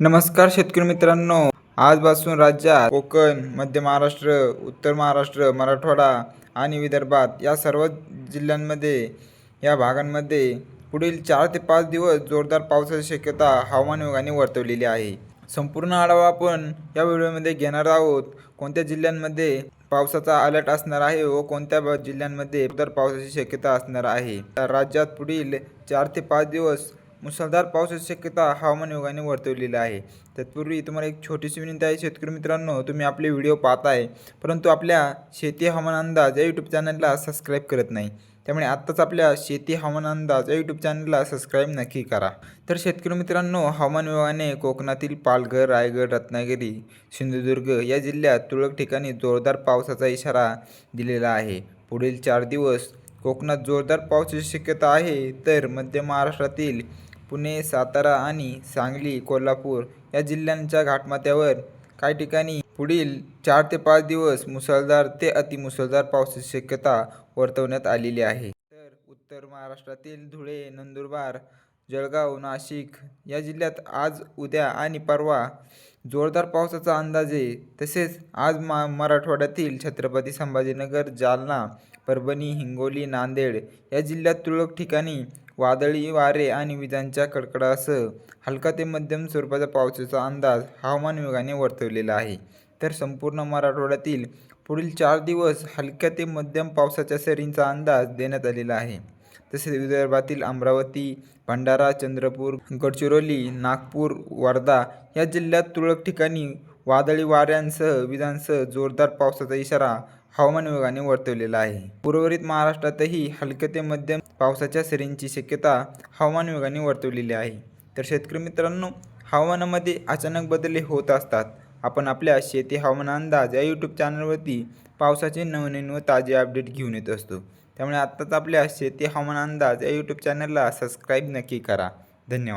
नमस्कार शेतकरी मित्रांनो. आजपासून राज्यात कोकण मध्य महाराष्ट्र उत्तर महाराष्ट्र मराठवाडा आणि विदर्भात या सर्व जिल्ह्यांमध्ये या भागांमध्ये पुढील चार ते पाच दिवस जोरदार पावसाची शक्यता हवामान विभागाने वर्तवलेली आहे. संपूर्ण आढावा आपण या व्हिडिओमध्ये घेणार आहोत. कोणत्या जिल्ह्यांमध्ये पावसाचा अलर्ट असणार आहे व कोणत्या जिल्ह्यांमध्ये जोरदार पावसाची शक्यता असणार आहे? तर राज्यात पुढील चार ते पाच दिवस मुसळधार पावसाची शक्यता हवामान विभागाने वर्तवलेली आहे. तत्पूर्वी तुम्हाला एक छोटीशी विनंती आहे शेतकरी मित्रांनो तुम्ही आपले व्हिडिओ पाहताय परंतु आपल्या शेती हवामान अंदाज या यूट्यूब चॅनलला सबस्क्राईब करत नाही. त्यामुळे आत्ताच आपल्या शेती हवामान अंदाज या यूट्यूब चॅनलला सबस्क्राईब नक्की करा. तर शेतकरी मित्रांनो हवामान विभागाने कोकणातील पालघर रायगड रत्नागिरी सिंधुदुर्ग या जिल्ह्यात तुरळक ठिकाणी जोरदार पावसाचा इशारा दिलेला आहे. पुढील चार दिवस कोकणात जोरदार पावसाची शक्यता आहे तर मध्य महाराष्ट्रातील पुणे सातारा आणि सांगली कोल्हापूर या जिल्ह्यांच्या घाटमाथ्यावर काही ठिकाणी पुढील चार ते पाच दिवस मुसळधार ते अतिमुसळधार पावसाची शक्यता वर्तवण्यात आलेली आहे. तर उत्तर महाराष्ट्रातील धुळे नंदुरबार जळगाव नाशिक या जिल्ह्यात आज उद्या आणि परवा जोरदार पावसाचा अंदाज आहे. तसेच आज मा मराठवाड्यातील छत्रपती संभाजीनगर जालना परभणी हिंगोली नांदेड या जिल्ह्यात तुरळक ठिकाणी वादळी वारे आणि विजांच्या कडकडासह हलका ते मध्यम स्वरूपाचा पावसाचा अंदाज हवामान विभागाने वर्तवलेला आहे. तर संपूर्ण मराठवाड्यातील पुढील चार दिवस हलक्या ते मध्यम पावसाच्या सरींचा अंदाज देण्यात आलेला आहे. तसेच विदर्भातील अमरावती भंडारा चंद्रपूर गडचिरोली नागपूर वर्धा या जिल्ह्यात तुरळक ठिकाणी वादळी वाऱ्यांसह विजांसह जोरदार पावसाचा इशारा हवामान विभागाने वर्तवलेला आहे. उर्वरित महाराष्ट्रातही हलक्या ते मध्यम पावसाच्या सरींची शक्यता हवामान विभागाने वर्तवलेली आहे. तर शेतकरी मित्रांनो हवामानामध्ये अचानक बदल होत असतात. आपण आपल्या शेती हवामान अंदाज या यूट्यूब चॅनलवरती पावसाचे नवनवीन व ताजे अपडेट घेऊन येत असतो. त्यामुळे आत्ताच आपल्या शेती हवामान अंदाज या यूट्यूब चॅनलला सबस्क्राईब नक्की करा. धन्यवाद.